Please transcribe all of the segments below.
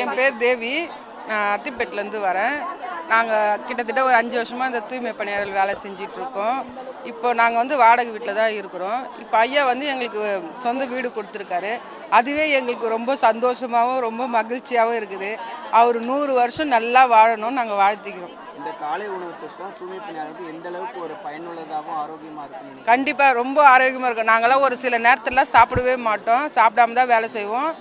என் பேர் தேவி. நான் அத்திப்பேட்டிலேருந்து வரேன். நாங்கள் கிட்டத்தட்ட ஒரு அஞ்சு வருஷமாக இந்த தூய்மை பணியாளர்கள் வேலை செஞ்சிட்டு இருக்கோம் இப்போ நாங்கள் வந்து வாடகை வீட்டில் தான் இருக்கிறோம். இப்போ ஐயா வந்து எங்களுக்கு சொந்த வீடு கொடுத்துருக்காரு. அதுவே எங்களுக்கு ரொம்ப சந்தோஷமாகவும் ரொம்ப மகிழ்ச்சியாகவும் இருக்குது. அவர் நூறு வருஷம் நல்லா வாழணும்னு நாங்கள் வாழ்த்திக்கிறோம். இந்த காலை உணவு திட்டம் தூய்மை பணியாளருக்கு எந்த அளவுக்கு ஒரு பயனுள்ளதாகவும் ஆரோக்கியமா இருக்குன்னு கண்டிப்பாக ரொம்ப ஆரோக்கியமாக இருக்கும். நாங்களாம் ஒரு சில நேரத்துலலாம் சாப்பிடவே மாட்டோம். சாப்பிடாம தான் வேலை செய்வோம்.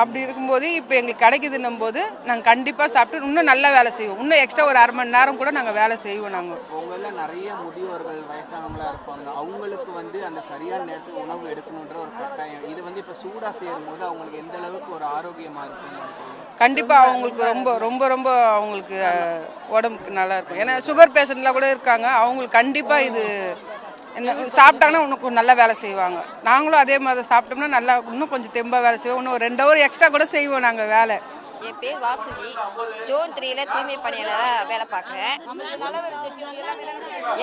அப்படி இருக்கும்போது இப்போ எங்களுக்கு கிடைக்குதுன்னும் போது நாங்கள் கண்டிப்பாக சாப்பிட்டு இன்னும் நல்லா வேலை செய்வோம். இன்னும் எக்ஸ்ட்ரா ஒரு அரை மணி நேரம் கூட நாங்கள் வேலை செய்வோம் நாங்கள் உங்கள நிறைய முதியோர்கள் வயசானவங்களா இருப்பாங்க. அவங்களுக்கு வந்து அந்த சரியான நேரத்துக்கு உணவு எடுக்கணுன்ற ஒரு கட்டாயம். இது வந்து இப்போ சூடா செய்யும் போது அவங்களுக்கு எந்த அளவுக்கு ஒரு ஆரோக்கியமா இருக்கும்னு நினைக்கிறீங்க? கண்டிப்பாக அவங்களுக்கு ரொம்ப ரொம்ப ரொம்ப அவங்களுக்கு உடம்புக்கு நல்லா இருக்கும். ஏன்னா சுகர் பேஷண்ட்லாம் கூட இருக்காங்க. அவங்களுக்கு கண்டிப்பாக இது சாப்பிட்டாங்கன்னா இன்னும் நல்லா வேலை செய்வாங்க. நாங்களும் அதே மாதிரி சாப்பிட்டோம்னா நல்லா இன்னும் கொஞ்சம் தெம்பாக வேலை செய்வோம். இன்னும் ஒரு ரெண்டு ஹவர் எக்ஸ்ட்ரா கூட செய்வோம் நாங்கள் வேலை. என் பேர் வாசுகி. ஜோன் த்ரீல தூய்மை பணியில் வேலை பார்க்குறேன்.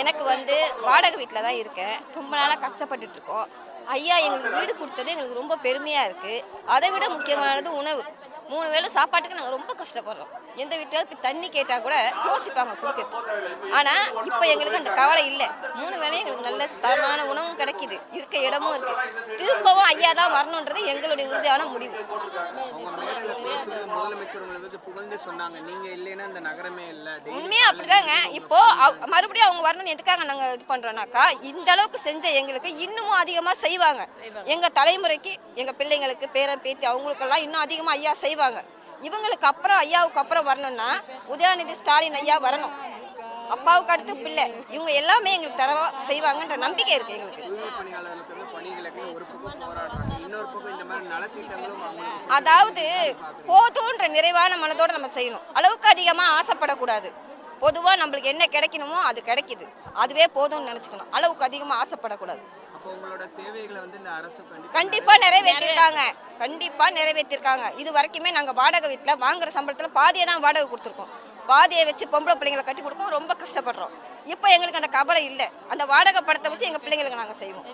எனக்கு வந்து வாடகை வீட்டில் தான் இருக்கேன். ரொம்ப நாளாக கஷ்டப்பட்டுட்டு இருக்கோம். ஐயா எங்களுக்கு வீடு கொடுத்தது எங்களுக்கு ரொம்ப பெருமையாக இருக்குது அதை விட முக்கியமானது உணவு. மூணு வேளை சாப்பாட்டுக்கு நாங்கள் ரொம்ப கஷ்டப்படுறோம். எந்த வீட்டுக்கு தண்ணி கேட்டால் கூட யோசிப்பாங்க கொடுக்குறது ஆனால் இப்போ எங்களுக்கு அந்த கவலை இல்லை. மூணு வேளையும் நல்ல தரமான உணவும் கிடைக்குது. இருக்க இடமும் இருக்குது திரும்பவும் ஐயா தான் வரணுன்றது எங்களுடைய உறுதியான முடிவு. உண்மையா அப்படிதாங்க. இப்போ மறுபடியும் அவங்க வரணும்னு எதுக்காக நாங்க இது பண்றோம்னாக்கா இந்த அளவுக்கு செஞ்ச எங்களுக்கு இன்னமும் அதிகமா செய்வாங்க. எங்க தலைமுறைக்கு எங்க பிள்ளைங்களுக்கு பேரன் பேத்தி அவங்களுக்கெல்லாம் இன்னும் அதிகமா ஐயா செய்வாங்க. இவங்களுக்கு அப்புறம் ஐயாவுக்கு அப்புறம் வரணும்னா உதயாநிதி ஸ்டாலின் ஐயா வரணும். அப்பாவுக்கு அடுத்து பிள்ளை. இவங்க எல்லாமே எங்களுக்கு தரவா செய்வாங்கன்ற நம்பிக்கை இருக்கு எங்களுக்கு. அதாவது போதுன்ற நிறைவான மனதோட நம்ம செய்யணும். அளவுக்கு அதிகமா ஆசைப்படக்கூடாது. பொதுவாக நம்மளுக்கு என்ன கிடைக்கணுமோ அது கிடைக்குது. அதுவே போதும்னு நினச்சிக்கணும். அளவுக்கு அதிகமாக ஆசைப்படக்கூடாது. அப்போ உங்களோட தேவைகளை வந்து இந்த அரசு கண்டிப்பா கண்டிப்பா நிறைவேற்றிருக்காங்க. கண்டிப்பா நிறைவேற்றிருக்காங்க. இது வரைக்குமே நாங்க வாடகை வீட்டுல வாங்குற சம்பளத்துல பாதியை தான் வாடகை கொடுத்துருக்கோம். பாதியை வச்சு பொம்பளை பிள்ளைங்களை கட்டி கொடுக்கும் ரொம்ப கஷ்டப்படுறோம். இப்போ எங்களுக்கு அந்த கவலை இல்லை. அந்த வாடகை படத்தை வச்சு எங்கள் பிள்ளைங்களுக்கு நாங்கள் செய்வோம்.